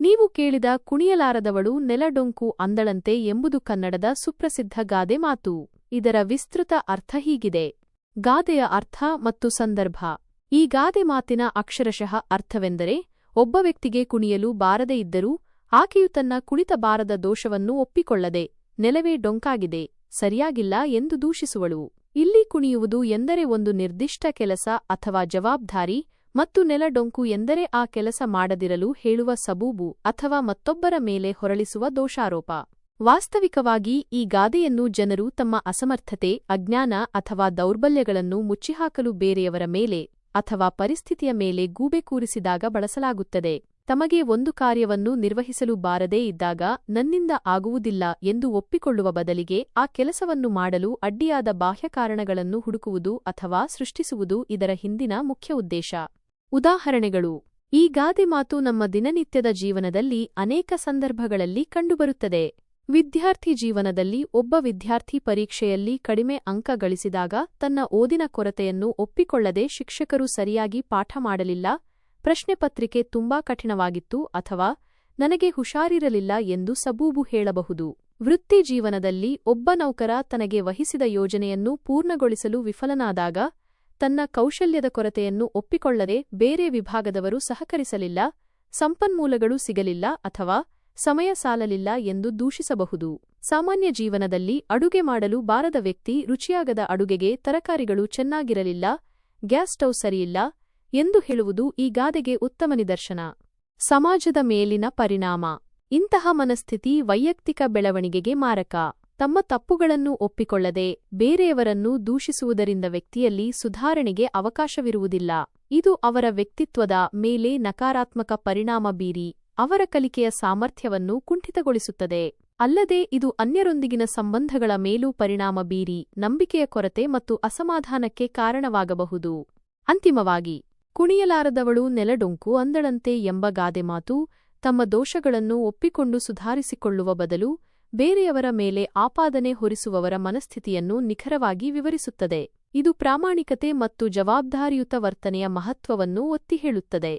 ನೀವು ಕೇಳಿದ ಕುಣಿಯಲಾರದವಳು ನೆಲಡೊಂಕು ಅಂದಳಂತೆ ಎಂಬುದು ಕನ್ನಡದ ಸುಪ್ರಸಿದ್ಧ ಗಾದೆ ಮಾತು. ಇದರ ವಿಸ್ತೃತ ಅರ್ಥ ಹೀಗಿದೆ. ಗಾದೆಯ ಅರ್ಥ ಮತ್ತು ಸಂದರ್ಭ. ಈ ಗಾದೆ ಮಾತಿನ ಅಕ್ಷರಶಃ ಅರ್ಥವೆಂದರೆ, ಒಬ್ಬ ವ್ಯಕ್ತಿಗೆ ಕುಣಿಯಲು ಬಾರದೇ ಇದ್ದರೂ, ಆಕೆಯು ತನ್ನ ಕುಣಿತ ಬಾರದ ದೋಷವನ್ನು ಒಪ್ಪಿಕೊಳ್ಳದೆ, ನೆಲವೇ ಡೊಂಕಾಗಿದೆ, ಸರಿಯಾಗಿಲ್ಲ ಎಂದು ದೂಷಿಸುವಳು. ಇಲ್ಲಿ ಕುಣಿಯುವುದು ಎಂದರೆ ಒಂದು ನಿರ್ದಿಷ್ಟ ಕೆಲಸ ಅಥವಾ ಜವಾಬ್ದಾರಿ ಮತ್ತು ನೆಲಡೊಂಕು ಎಂದರೆ ಆ ಕೆಲಸ ಮಾಡದಿರಲು ಹೇಳುವ ಸಬೂಬು ಅಥವಾ ಮತ್ತೊಬ್ಬರ ಮೇಲೆ ಹೊರಳಿಸುವ ದೋಷಾರೋಪ. ವಾಸ್ತವಿಕವಾಗಿ ಈ ಗಾದೆಯನ್ನು ಜನರು ತಮ್ಮ ಅಸಮರ್ಥತೆ, ಅಜ್ಞಾನ ಅಥವಾ ದೌರ್ಬಲ್ಯಗಳನ್ನು ಮುಚ್ಚಿಹಾಕಲು ಬೇರೆಯವರ ಮೇಲೆ ಅಥವಾ ಪರಿಸ್ಥಿತಿಯ ಮೇಲೆ ಗೂಬೆ ಕೂರಿಸಿದಾಗ ಬಳಸಲಾಗುತ್ತದೆ. ತಮಗೆ ಒಂದು ಕಾರ್ಯವನ್ನು ನಿರ್ವಹಿಸಲು ಬಾರದೇ ಇದ್ದಾಗ ನನ್ನಿಂದ ಆಗುವುದಿಲ್ಲ ಎಂದು ಒಪ್ಪಿಕೊಳ್ಳುವ ಬದಲಿಗೆ ಆ ಕೆಲಸವನ್ನು ಮಾಡಲು ಅಡ್ಡಿಯಾದ ಬಾಹ್ಯ ಕಾರಣಗಳನ್ನು ಹುಡುಕುವುದು ಅಥವಾ ಸೃಷ್ಟಿಸುವುದು ಇದರ ಹಿಂದಿನ ಮುಖ್ಯ ಉದ್ದೇಶ. ಉದಾಹರಣೆಗಳು. ಈ ಗಾದೆ ಮಾತು ನಮ್ಮ ದಿನನಿತ್ಯದ ಜೀವನದಲ್ಲಿ ಅನೇಕ ಸಂದರ್ಭಗಳಲ್ಲಿ ಕಂಡುಬರುತ್ತದೆ. ವಿದ್ಯಾರ್ಥಿ ಜೀವನದಲ್ಲಿ ಒಬ್ಬ ವಿದ್ಯಾರ್ಥಿ ಪರೀಕ್ಷೆಯಲ್ಲಿ ಕಡಿಮೆ ಅಂಕ ಗಳಿಸಿದಾಗ ತನ್ನ ಓದಿನ ಕೊರತೆಯನ್ನು ಒಪ್ಪಿಕೊಳ್ಳದೆ ಶಿಕ್ಷಕರು ಸರಿಯಾಗಿ ಪಾಠ ಮಾಡಲಿಲ್ಲ, ಪ್ರಶ್ನೆ ಪತ್ರಿಕೆ ತುಂಬಾ ಕಠಿಣವಾಗಿತ್ತು ಅಥವಾ ನನಗೆ ಹುಷಾರಿರಲಿಲ್ಲ ಎಂದು ಸಬೂಬು ಹೇಳಬಹುದು. ವೃತ್ತಿ ಜೀವನದಲ್ಲಿ ಒಬ್ಬ ನೌಕರ ತನಗೆ ವಹಿಸಿದ ಯೋಜನೆಯನ್ನು ಪೂರ್ಣಗೊಳಿಸಲು ವಿಫಲನಾದಾಗ ತನ್ನ ಕೌಶಲ್ಯದ ಕೊರತೆಯನ್ನು ಒಪ್ಪಿಕೊಳ್ಳದೆ ಬೇರೆ ವಿಭಾಗದವರು ಸಹಕರಿಸಲಿಲ್ಲ, ಸಂಪನ್ಮೂಲಗಳು ಸಿಗಲಿಲ್ಲ ಅಥವಾ ಸಮಯ ಸಾಲಲಿಲ್ಲ ಎಂದು ದೂಷಿಸಬಹುದು. ಸಾಮಾನ್ಯ ಜೀವನದಲ್ಲಿ ಅಡುಗೆ ಮಾಡಲು ಬಾರದ ವ್ಯಕ್ತಿ ರುಚಿಯಾಗದ ಅಡುಗೆಗೆ ತರಕಾರಿಗಳು ಚೆನ್ನಾಗಿರಲಿಲ್ಲ, ಗ್ಯಾಸ್ ಸ್ಟೌವ್ ಸರಿಯಿಲ್ಲ ಎಂದು ಹೇಳುವುದು ಈ ಗಾದೆಗೆ ಉತ್ತಮ ನಿದರ್ಶನ. ಸಮಾಜದ ಮೇಲಿನ ಪರಿಣಾಮ. ಇಂತಹ ಮನಸ್ಥಿತಿ ವೈಯಕ್ತಿಕ ಬೆಳವಣಿಗೆಗೆ ಮಾರಕ. ತಮ್ಮ ತಪ್ಪುಗಳನ್ನು ಒಪ್ಪಿಕೊಳ್ಳದೆ ಬೇರೆಯವರನ್ನು ದೂಷಿಸುವುದರಿಂದ ವ್ಯಕ್ತಿಯಲ್ಲಿ ಸುಧಾರಣೆಗೆ ಅವಕಾಶವಿರುವುದಿಲ್ಲ. ಇದು ಅವರ ವ್ಯಕ್ತಿತ್ವದ ಮೇಲೆ ನಕಾರಾತ್ಮಕ ಪರಿಣಾಮ ಬೀರಿ ಅವರ ಕಲಿಕೆಯ ಸಾಮರ್ಥ್ಯವನ್ನು ಕುಂಠಿತಗೊಳಿಸುತ್ತದೆ. ಅಲ್ಲದೆ ಇದು ಅನ್ಯರೊಂದಿಗಿನ ಸಂಬಂಧಗಳ ಮೇಲೂ ಪರಿಣಾಮ ಬೀರಿ ನಂಬಿಕೆಯ ಕೊರತೆ ಮತ್ತು ಅಸಮಾಧಾನಕ್ಕೆ ಕಾರಣವಾಗಬಹುದು. ಅಂತಿಮವಾಗಿ, ಕುಣಿಯಲಾರದವಳು ನೆಲಡೊಂಕು ಅಂದಳಂತೆ ಎಂಬ ಗಾದೆ ಮಾತು ತಮ್ಮ ದೋಷಗಳನ್ನು ಒಪ್ಪಿಕೊಂಡು ಸುಧಾರಿಸಿಕೊಳ್ಳುವ ಬದಲು ಬೇರೆಯವರ ಮೇಲೆ ಆಪಾದನೆ ಹೊರಿಸುವವರ ಮನಸ್ಥಿತಿಯನ್ನು ನಿಖರವಾಗಿ ವಿವರಿಸುತ್ತದೆ. ಇದು ಪ್ರಾಮಾಣಿಕತೆ ಮತ್ತು ಜವಾಬ್ದಾರಿಯುತ ವರ್ತನೆಯ ಮಹತ್ವವನ್ನು ಒತ್ತಿ ಹೇಳುತ್ತದೆ